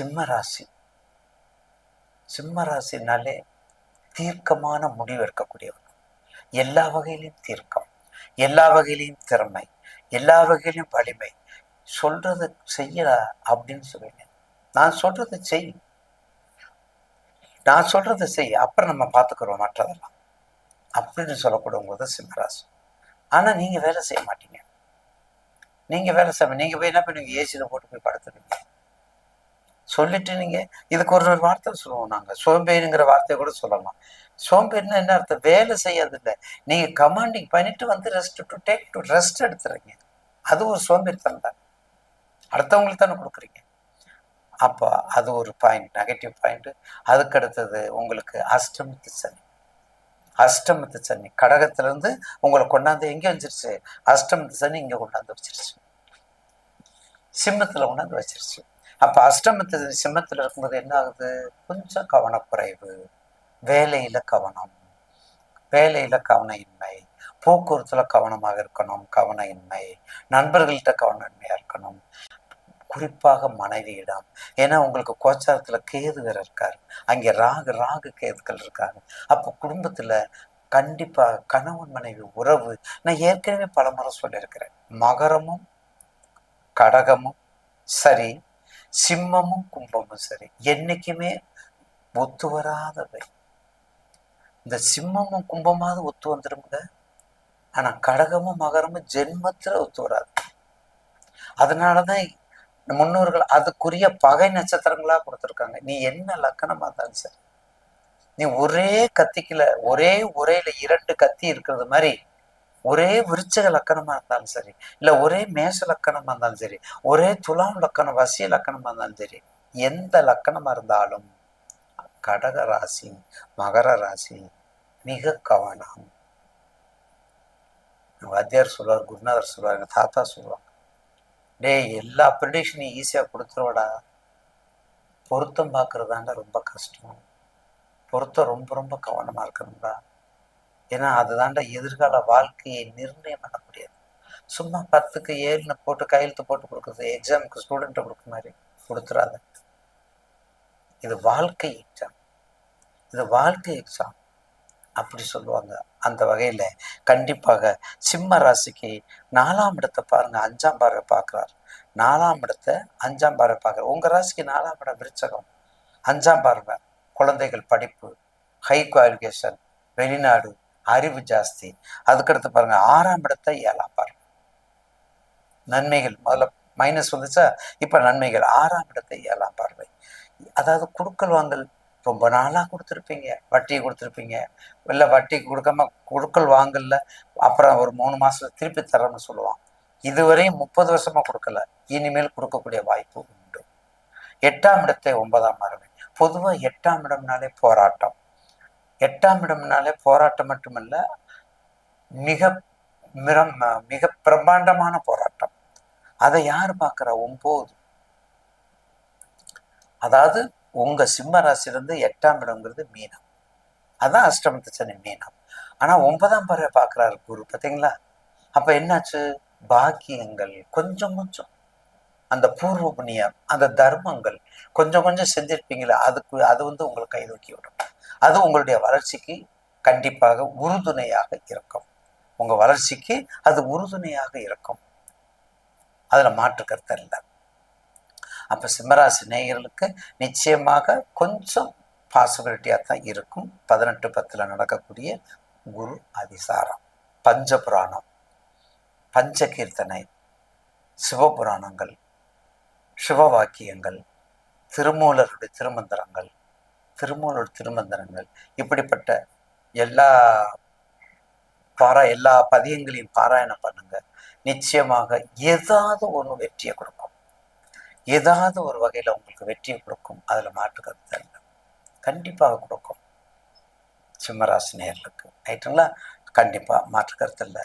சிம்ம ராசி. சிம்ம ராசினாலே தீர்க்கமான முடிவு எடுக்கக்கூடியவங்க எல்லா வகையிலையும் தீர்க்கம் எல்லா வகையிலையும் திறமை எல்லா வகையிலையும் வலிமை. சொல்றது செய்யடா அப்படின்னு சொல்லிட்டேன் நான் சொல்றது செய். நான் சொல்றது செய். அப்புறம் நம்ம பார்த்துக்கிறோம் மற்றதெல்லாம். அப்படின்னு சொல்லக்கூடியவங்க தான் சிம்மராசி ஆனா நீங்க வேலை செய்ய மாட்டீங்க. நீங்க வேலை செய்ய நீங்க போய் என்ன பண்ணுவீங்க? ஏசியில் போட்டு போய் சொல்லிட்டு நீங்க இதுக்கு ஒரு ஒரு வார்த்தை சொல்லுவோம் நாங்க. சோம்பேறிங்கிற வார்த்தையை கூட சொல்லலாம். சோம்பேறினா என்ன அர்த்தம்? வேலை செய்யறது இல்லை நீங்க கமாண்டிங் பண்ணிட்டு வந்து rest to take to rest எடுத்துறீங்க. அது ஒரு சோம்பேறித்தனம் தான். அடுத்தவங்களுக்கு தானே கொடுக்குறீங்க. அப்போ அது ஒரு பாயிண்ட் நெகட்டிவ் பாயிண்ட்டு அதுக்கு அடுத்தது உங்களுக்கு அஷ்டமத்து சனி. அஷ்டமத்து சனி. கடகத்திலேருந்து உங்களை கொண்டாந்து எங்கே வந்துருச்சு அஷ்டமத்து சனி இங்கே கொண்டாந்து வச்சிருச்சு. சிம்மத்தில் கொண்டாந்து வச்சிருச்சு. அப்போ அஷ்டமத்து சிம்மத்தில் இருக்கும்போது என்ன ஆகுது கொஞ்சம் கவனக்குறைவு. வேலையில் கவனம். வேலையில் கவன இன்மை கவனமாக இருக்கணும் கவன இன்மை நண்பர்கள்ட்ட கவனமின்மையா இருக்கணும். குறிப்பாக மனைவியிடம். ஏன்னா உங்களுக்கு கோச்சாரத்தில் கேது இருக்கார். அங்கே ராகு ராகு கேதுக்கள் இருக்காங்க. அப்போ குடும்பத்தில் கண்டிப்பாக கணவன் மனைவி உறவு. நான் ஏற்கனவே பல முறை சொல்லியிருக்கிறேன். மகரமும் கடகமும் சரி சிம்மமும் கும்பமும் சரி. என்னைக்குமே ஒத்து வராதவை. இந்த சிம்மமும் கும்பமாவது ஒத்து வந்துருங்க ஆனா கடகமும் மகரமும் ஜென்மத்துல ஒத்து வராது. அதனாலதான் முன்னோர்கள் அதுக்குரிய பகை நட்சத்திரங்களா கொடுத்துருக்காங்க. நீ என்ன லக்கணமா இருந்தாலும் சரி. நீ ஒரே கத்திக்கல ஒரே உரையில இரண்டு கத்தி இருக்கிறது மாதிரி ஒரே விருச்சக லக்கணமா இருந்தாலும் சரி இல்ல ஒரே மேச லக்கணமா இருந்தாலும் சரி ஒரே துலாம் லக்கணம் வசிய லக்கணமா இருந்தாலும் சரி எந்த லக்கணமா இருந்தாலும் கடக ராசி மகர ராசி மிக கவனம். வாத்தியார் சொல்லுவார் குருநாதர் சொல்லுவார் எங்க தாத்தா சொல்லுவாங்க. டேய் எல்லா ப்ரிடிக்ஷனையும் ஈஸியாக கொடுத்துருவடா. பொருத்தம் பார்க்கறதாண்டா ரொம்ப கஷ்டம். பொருத்தம் ரொம்ப ரொம்ப கவனமாக இருக்கணும்டா. ஏன்னா அதுதாண்டா எதிர்கால வாழ்க்கையை நிர்ணயம் பண்ண முடியாது. சும்மா பத்துக்கு ஏழுன்னு போட்டு கையெழுத்து போட்டு கொடுக்குறது எக்ஸாமுக்கு ஸ்டூடெண்ட்டை கொடுக்க மாதிரி கொடுத்துறாத. இது வாழ்க்கை எக்ஸாம் இது வாழ்க்கை எக்ஸாம் அப்படி சொல்லுவாங்க. அந்த வகையில் கண்டிப்பாக சிம்ம ராசிக்கு நாலாம் இடத்தை பாருங்க அஞ்சாம் பார்வை பார்க்குறாரு. நாலாம் இடத்தை அஞ்சாம் பார்வை பார்க்குறாரு. உங்கள் ராசிக்கு நாலாம் இடம் விருச்சகம். அஞ்சாம் பார்வை குழந்தைகள் படிப்பு ஹை குவாலிஃபிகேஷன் வெளிநாடு அறிவு ஜாஸ்தி. அதுக்கடுத்து பாருங்க ஆறாம் இடத்தை ஏழாம் பாருங்க. நன்மைகள் முதல்ல மைனஸ் வந்துச்சா? இப்போ நன்மைகள் ஆறாம் இடத்தை ஏழாம் பார்வை. அதாவது குடுக்கல் வாங்கல் ரொம்ப நாளாக கொடுத்துருப்பீங்க வட்டியை கொடுத்துருப்பீங்க. இல்லை வட்டி கொடுக்காம கொடுக்கல் வாங்கல அப்புறம் ஒரு மூணு மாசத்துல திருப்பி தரேன்னு சொல்லுவான் இதுவரையும் முப்பது வருஷமாக கொடுக்கல. இனிமேல் கொடுக்கக்கூடிய வாய்ப்பு உண்டு. எட்டாம் இடத்தை ஒன்பதாம் பார்வை. பொதுவாக எட்டாம் இடம்னாலே போராட்டம். எட்டாம் இடம்னாலே போராட்டம் மட்டுமல்ல மிக மிரம் மிக பிரம்மாண்டமான போராட்டம். அதை யார் பார்க்குறா? ஒன்பது அதாவது உங்க சிம்ம ராசியிலிருந்து எட்டாம் இடம்ங்கிறது மீனம். அதான் அஷ்டமத்து சனி மீனம். ஆனா ஒன்பதாம் பறவை பார்க்குறாரு குரு பார்த்தீங்களா? அப்ப என்னாச்சு? பாக்கியங்கள் கொஞ்சம் கொஞ்சம். அந்த பூர்வ புண்ணியம் அந்த தர்மங்கள் கொஞ்சம் கொஞ்சம் செஞ்சிருப்பீங்களா அதுக்கு அது வந்து உங்களை கை தூக்கி விடும். அது உங்களுடைய வளர்ச்சிக்கு கண்டிப்பாக உறுதுணையாக இருக்கும். உங்கள் வளர்ச்சிக்கு அது உறுதுணையாக இருக்கும். அதில் மாற்று கருத்து இல்லை. அப்போ சிம்மராசி நேயர்களுக்கு நிச்சயமாக கொஞ்சம் பாசிபிலிட்டியாக தான் இருக்கும். பதினெட்டு பத்தில் நடக்கக்கூடிய குரு அதிசாரம் பஞ்சபுராணம் பஞ்ச கீர்த்தனை சிவபுராணங்கள் சிவவாக்கியங்கள் திருமூலருடைய திருமந்திரங்கள் திருமூலர் திருமந்திரங்கள். இப்படிப்பட்ட எல்லா பாரா எல்லா பதியங்களையும் பாராயணம் பண்ணுங்க. நிச்சயமாக ஏதாவது ஒன்று வெற்றியை கொடுக்கும். ஏதாவது ஒரு வகையில் உங்களுக்கு வெற்றியை கொடுக்கும். அதில் மாற்று கருத்து இல்லை. கண்டிப்பாக கொடுக்கும். சிம்மராசி நேர்களுக்கு ரைட்டுங்களா கண்டிப்பாக மாற்று கருத்து இல்லை.